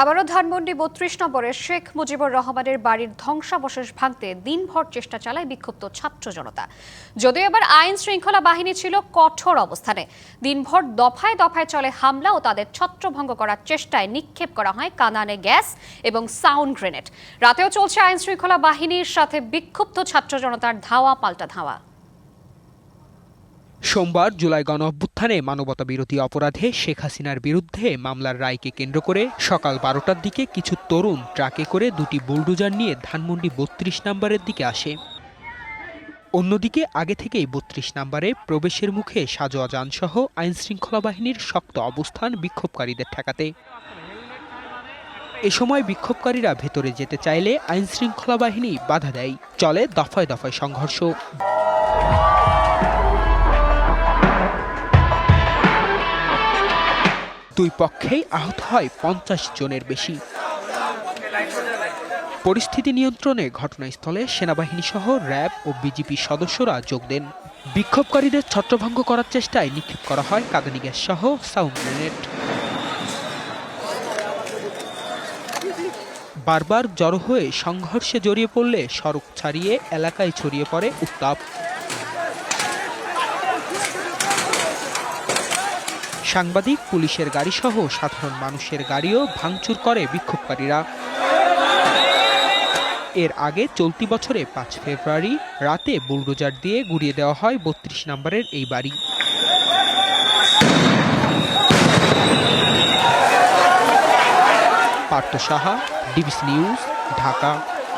আবারও ধানমন্ডি বত্রিশ নম্বরে শেখ মুজিবুর রহমানের বাড়ির ধ্বংসাবশেষ ভাঙতে দিনভর চেষ্টা চালায় বিক্ষুব্ধ ছাত্র জনতা। যদিও এবার আইন শৃঙ্খলা বাহিনী ছিল কঠোর অবস্থানে। দিনভর দফায় দফায় চলে হামলা ও তাদের ছত্রভঙ্গ করার চেষ্টায় নিক্ষেপ করা হয় কানানে গ্যাস এবং সাউন্ড গ্রেনেড। রাতেও চলছে আইন শৃঙ্খলা বাহিনীর সাথে বিক্ষুব্ধ ছাত্র জনতার ধাওয়া, পাল্টা ধাওয়া। সোমবার জুলাই গণ অভ্যুত্থানে মানবতা বিরোধী অপরাধে শেখ হাসিনার বিরুদ্ধে মামলার রায়কে কেন্দ্র করে সকাল বারোটার দিকে কিছু তরুণ ট্রাকে করে দুটি বুলডোজার নিয়ে ধানমন্ডি বত্রিশ নম্বরের দিকে আসে। অন্যদিকে আগে থেকেই বত্রিশ নম্বরে প্রবেশের মুখে সাজোয়া যানসহ আইনশৃঙ্খলা বাহিনীর শক্ত অবস্থান বিক্ষোভকারীদের ঠেকাতে। এ সময় বিক্ষোভকারীরা ভেতরে যেতে চাইলে আইনশৃঙ্খলা বাহিনী বাধা দেয়, চলে দফায় দফায় সংঘর্ষ। দুই পক্ষেই আহত হয় পঞ্চাশ জনের বেশি। পরিস্থিতি নিয়ন্ত্রণে ঘটনাস্থলে সেনাবাহিনী সহ র্যাব ও বিজিপি সদস্যরা যোগ দেন। বিক্ষোভকারীদের ছত্রভঙ্গ করার চেষ্টায় নিক্ষেপ করা হয় কাঁদানি গ্যাস সহ সাউন্ড গ্রেনেড। বারবার জড়ো হয়ে সংঘর্ষে জড়িয়ে পড়লে সড়ক ছাড়িয়ে এলাকায় ছড়িয়ে পড়ে উত্তাপ। সাংবাদিক, পুলিশের গাড়িসহ সাধারণ মানুষের গাড়িও ভাঙচুর করে বিক্ষোভকারীরা। এর আগে চলতি বছরে পাঁচ ফেব্রুয়ারি রাতে বুলডোজার দিয়ে গুড়িয়ে দেওয়া হয় বত্রিশ নম্বরের এই বাড়ি। Partha Saha, DBC news, Dhaka.